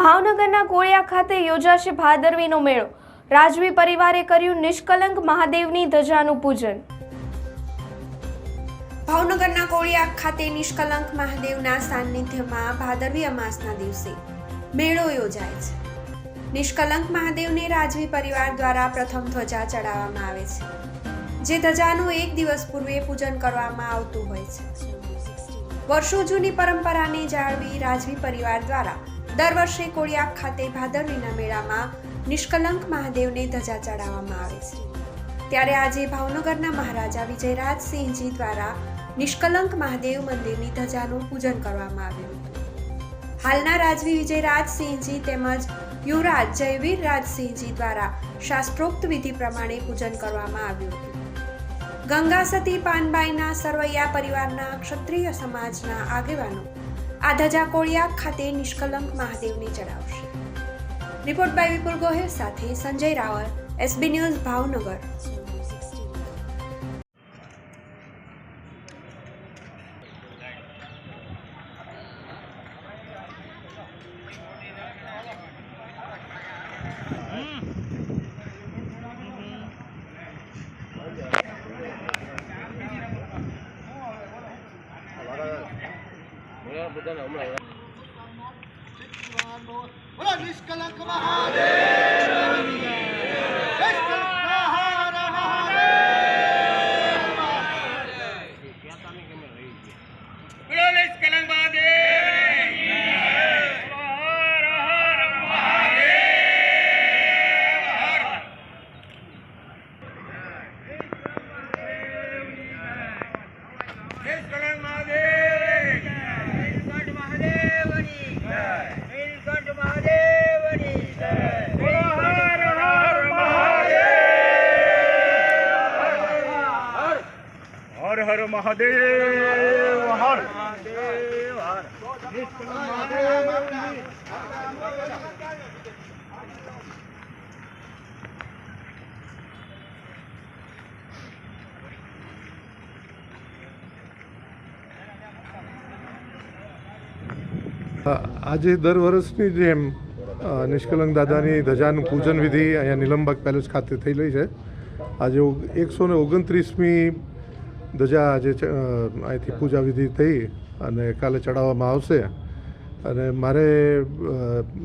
ભાવનગરના કોળિયા ખાતે યોજાશે ભાદરવીનો મેળો. રાજવી પરિવારે કર્યું નિષ્કલંક મહાદેવની ધજાનું પૂજન. ભાવનગરના કોળિયા ખાતે નિષ્કલંક મહાદેવના સાનિધ્યમાં ભાદરવી અમાસના દિવસે મેળો યોજાય છે. નિષ્કલંક મહાદેવને રાજવી પરિવાર દ્વારા પ્રથમ ધ્વજા ચડાવવામાં આવે છે, જે ધજાનું એક દિવસ પૂર્વે પૂજન કરવામાં આવતું હોય છે. વર્ષો જૂની પરંપરાને જાળવી રાજવી પરિવાર દ્વારા દર વર્ષે કોળિયાક ખાતે ભાદરવીના મેળામાં નિષ્કલંક મહાદેવને ધજા ચડાવવામાં આવે છે. ત્યારે આજે ભાવનગરના મહારાજા વિજયરાજસિંહજી દ્વારા નિષ્કલંક મહાદેવ મંદિરની ધજાનું પૂજન કરવામાં આવ્યું હતું. હાલના રાજવી વિજયરાજસિંહજી તેમજ યુવરાજ જયવીર રાજસિંહજી દ્વારા શાસ્ત્રોક્ત વિધિ પ્રમાણે પૂજન કરવામાં આવ્યું હતું. ગંગા પાનબાઈના સરવૈયા પરિવારના ક્ષત્રિય સમાજના આગેવાનો આ કોળિયા ખાતે નિષ્કલંક મહાદેવને ચડાવશે. રિપોર્ટ બાય વિપુલ ગોહિલ સાથે સંજય રાવલ એસબી ન્યૂઝ ભાવનગર. બોલો નિષ્કલંક મહાદેવ નિષ્કલંક હર મહાદેવ બોલો નિષ્કલંક મહાદેવ હર હર મહાદેવ નિષ્કલંક મહાદેવ નીલકંઠ મહાદેવની જય નીલકંઠ મહાદેવની જય બોલો હર હર મહાદેવ હર મહાદેવ, હર આજે દર વર્ષની જેમ નિષ્કલંક દાદાની ધજાનું પૂજન વિધિ અહીંયા નિલંબક પેલેસ ખાતે થઈ રહી છે. આજે એકસો ને ઓગણત્રીસમી ધજા આજે અહીંથી પૂજા વિધિ થઈ અને કાલે ચડાવવામાં આવશે. અને મારે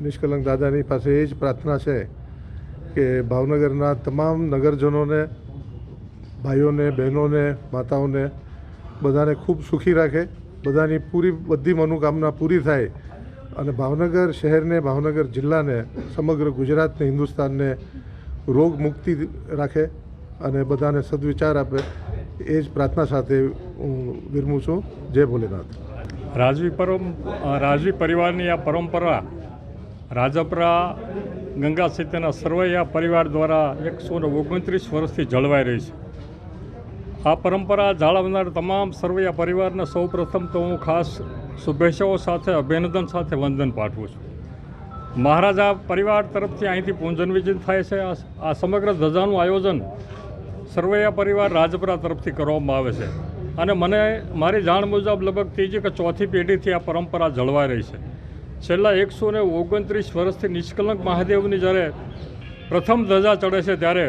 નિષ્કલંક દાદાની પાસે એ જ પ્રાર્થના છે કે ભાવનગરના તમામ નગરજનોને ભાઈઓને બહેનોને માતાઓને બધાને ખૂબ સુખી રાખે. બધાની પૂરી બધી મનોકામના પૂરી થાય. અને ભાવનગર શહેરને ભાવનગર જિલ્લાને સમગ્ર ગુજરાતને હિન્દુસ્તાનને રોગ મુક્તિ રાખે અને બધાને સદવિચાર આપે. એ જ પ્રાર્થના સાથે હું વિરમું છું. જય ભોલેનાથ. રાજવી પરમ રાજવી પરિવારની આ પરંપરા રાજપરા ગંગા સિત્યના સર્વૈયા પરિવાર દ્વારા એકસો ઓગણત્રીસ વર્ષથી જળવાઈ રહી છે. આ પરંપરા જાળવનાર તમામ સર્વૈયા પરિવારને સૌ પ્રથમ તો હું ખાસ શુભેચ્છાઓ સાથે, અભિનંદન સાથે વંદન પાઠવું છું. મહારાજા પરિવાર તરફથી અહીંથી પૂજન વિજન થાય છે. આ સમગ્ર ધજાનું આયોજન સરવૈયા પરિવાર રાજપરા તરફથી કરવામાં આવે છે. અને મને, મારી જાણ મુજબ લગભગ ત્રીજી કે ચોથી પેઢીથી આ પરંપરા જળવાઈ રહી છે. છેલ્લા એકસો ને ઓગણત્રીસ વર્ષથી નિષ્કલંક મહાદેવની જ્યારે પ્રથમ ધજા ચડે છે ત્યારે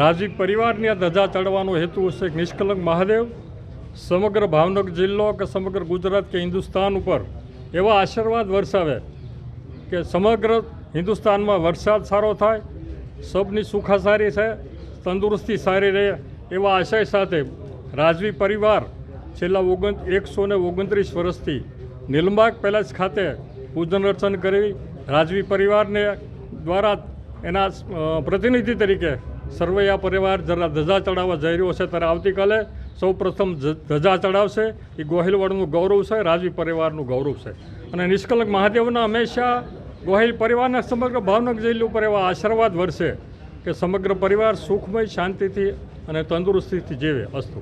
રાજીવ પરિવારની આ ધજા ચડવાનો હેતુ છે નિષ્કલંક મહાદેવ, સમગ્ર ભાવનગર જિલ્લો કે સમગ્ર ગુજરાત કે હિન્દુસ્તાન ઉપર એવા આશીર્વાદ વરસાવે કે સમગ્ર હિન્દુસ્તાનમાં વરસાદ સારો થાય, સબની સુખા સારી છે તંદુરસ્તી સારી રહે એવા આશય સાથે રાજવી પરિવાર છેલ્લા ઓગણ એકસો ને ઓગણત્રીસ વર્ષથી નીલંબાગ પેલેસ ખાતે પૂજન અર્ચન કરી રાજવી પરિવારને દ્વારા એના પ્રતિનિધિ તરીકે સર્વૈયા પરિવાર જરા ધજા ચડાવવા જઈ રહ્યો છે. ત્યારે આવતીકાલે સૌ પ્રથમ ધજા ચડાવશે. એ ગોહિલવાડનું ગૌરવ છે, રાજવી પરિવારનું ગૌરવ છે. અને નિષ્કલંક મહાદેવના હંમેશા ગોહિલ પરિવારના સમગ્ર ભાવનગર જિલ્લા ઉપર એવા આશીર્વાદ વરસે. કે સમગ્ર પરિવાર સુખમય શાંતિથી અને તંદુરસ્તીથી જીવે અસ્તુ.